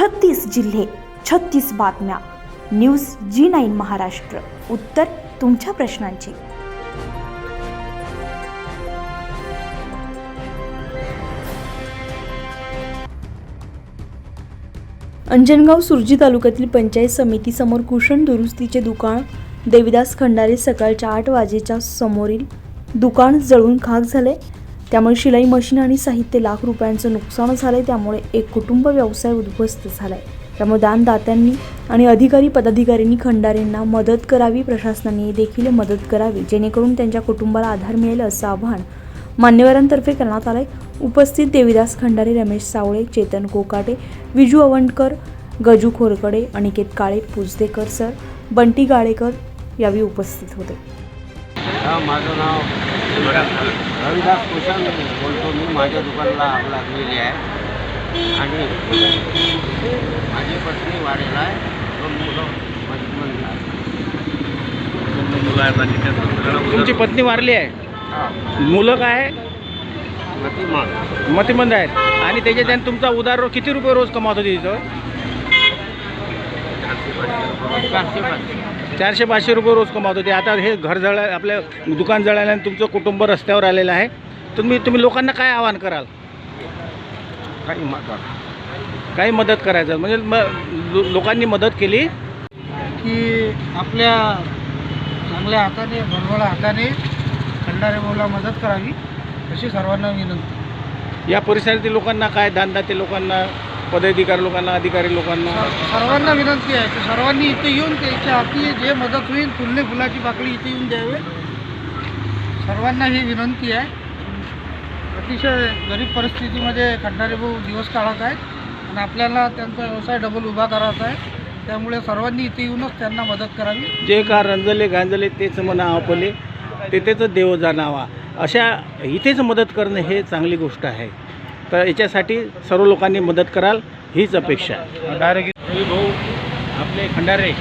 छत्तीस जिल्हे छत्तीस बातम्या. News G nine Maharashtra. उत्तर तुमच्या प्रश्नांची. अंजनगाव सुरजी तालुक्यातील पंचायत समितीसमोर कुशन दुरुस्तीचे दुकान देविदास खंडारे सकाळच्या आठ वाजेच्या समोरील दुकान जळून खाक झाले. त्यामुळे शिलाई मशीन आणि साहित्य लाख रुपयांचं नुकसान आहे त्यामुळे एक कुटुंब व्यवसाय उद्ध्वस्त झाला आहे त्यामुळे दानदात्यांनी आणि अधिकारी पदाधिकाऱ्यांनी खंडारेंना मदत करावी प्रशासनाने देखील मदत करावी जेणेकरून त्यांच्या कुटुंबाला आधार मिळेल असं आवाहन मान्यवरांतर्फे करण्यात आलं आहे उपस्थित देविदास खंडारे रमेश सावळे चेतन कोकाटे विजू अवंडकर गजू खोरकडे अनिकेत काळे पुजदेकर सर बंटी गाळेकर यावेळी उपस्थित होते. माझं नाव रविदास कुशन बोलतो मी माझ्या दुकानाला आग लागलेली आहे. आणि माझी पत्नी वाढेल आहे दोन मुलं तुमची पत्नी वारली आहे? मुलं काय? आहे? मतिमान. मतिमंद आहेत. आणि त्याच्या त्याने तुमचा उदार किती रुपये रोज कमावत होती तिथं? चारशे पाचशे रुपये रोज कमावत होते आता हे घर जळा आपल्या दुकान जळाल्याने तुमचं कुटुंब रस्त्यावर आलेलं आहे. तुम्ही तुम्ही लोकांना काय आवाहन कराल? काही मदत. काही मदत करायचं? म्हणजे म- लोकांनी मदत केली? की आपल्या चांगल्या हाताने भरभरा हाताने खंडारे भाऊला मदत करावी अशी सर्वांना विनंती. या परिसरातील लोकांना काय दानदाते लोकांना पदाधिकारी लोकांना अधिकारी लोकांना. सर्व- सर्वांना विनंती आहे की सर्वांनी इथे येऊन त्याच्या हाती जे मदत होईल फुलणे फुलाची पाकळी इथे येऊन द्यावे. सर्वांना ही विनंती आहे. अतिशय गरीब परिस्थितीमध्ये खंडारे भाऊ दिवस काढत आहेत आणि आपल्याला त्यांचा व्यवसाय डबल उभा करायचा आहे. त्यामुळे सर्वांनी इथे येऊनच त्यांना मदत करावी. जे का रंजले गांजले तेच म्हणा आपले तेथेच देव जाणावा अशा इथेच मदत करणं हे चांगली गोष्ट आहे. तर याच्यासाठी सर्व लोकांनी मदत कराल हीच अपेक्षा आहे. डायरेक्ट भाऊ आपले खंडारे.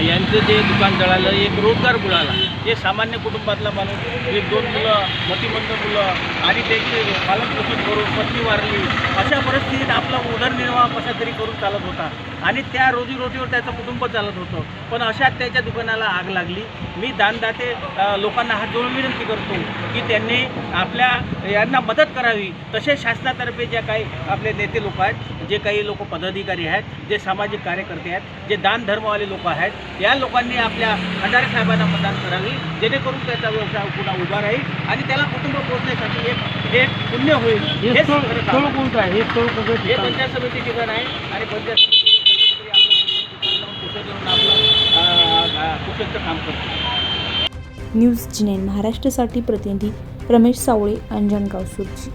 यांचं जे दुकान जळालं एक रोजगार बुडाला हे सामान्य कुटुंबातला माणूस एक दोन मुलं मतिमंद मुलं आणि त्यांचे पालनपोषण करून पत्नी वारली अशा परिस्थितीत आपला उदरनिर्वाह कसा तरी करून चालत होता. आणि त्या रोजीरोटीवर त्याचं कुटुंब चालत होतं. पण अशात त्याच्या दुकानाला आग लागली. मी दानदाते लोकांना हात जोडून विनंती करतो की त्यांनी आपल्या यांना मदत करावी. तसेच शासनातर्फे ज्या काही आपले नेते लोक आहेत जे काही लोक पदाधिकारी आहेत जे सामाजिक कार्यकर्ते आहेत जे दान धर्मवाले लोक आहेत या लोकांनी आपल्या खंडारे साहेबांना मतदान करावी जेणेकरून त्याचा व्यवसाय पुन्हा उभा राहील आणि त्याला कुटुंब पोहोचण्यासाठी एक एक पुण्य होईल. आहे. कोणतं आहे? हे स्थळ हे पंचायत समिती ठिकाण आहे आणि पंचायत समिती आपलं कुशलचं काम करतो न्यूज जी नाईन महाराष्ट्रासाठी प्रतिनिधी रमेश सावळे अंजनगाव सुरजी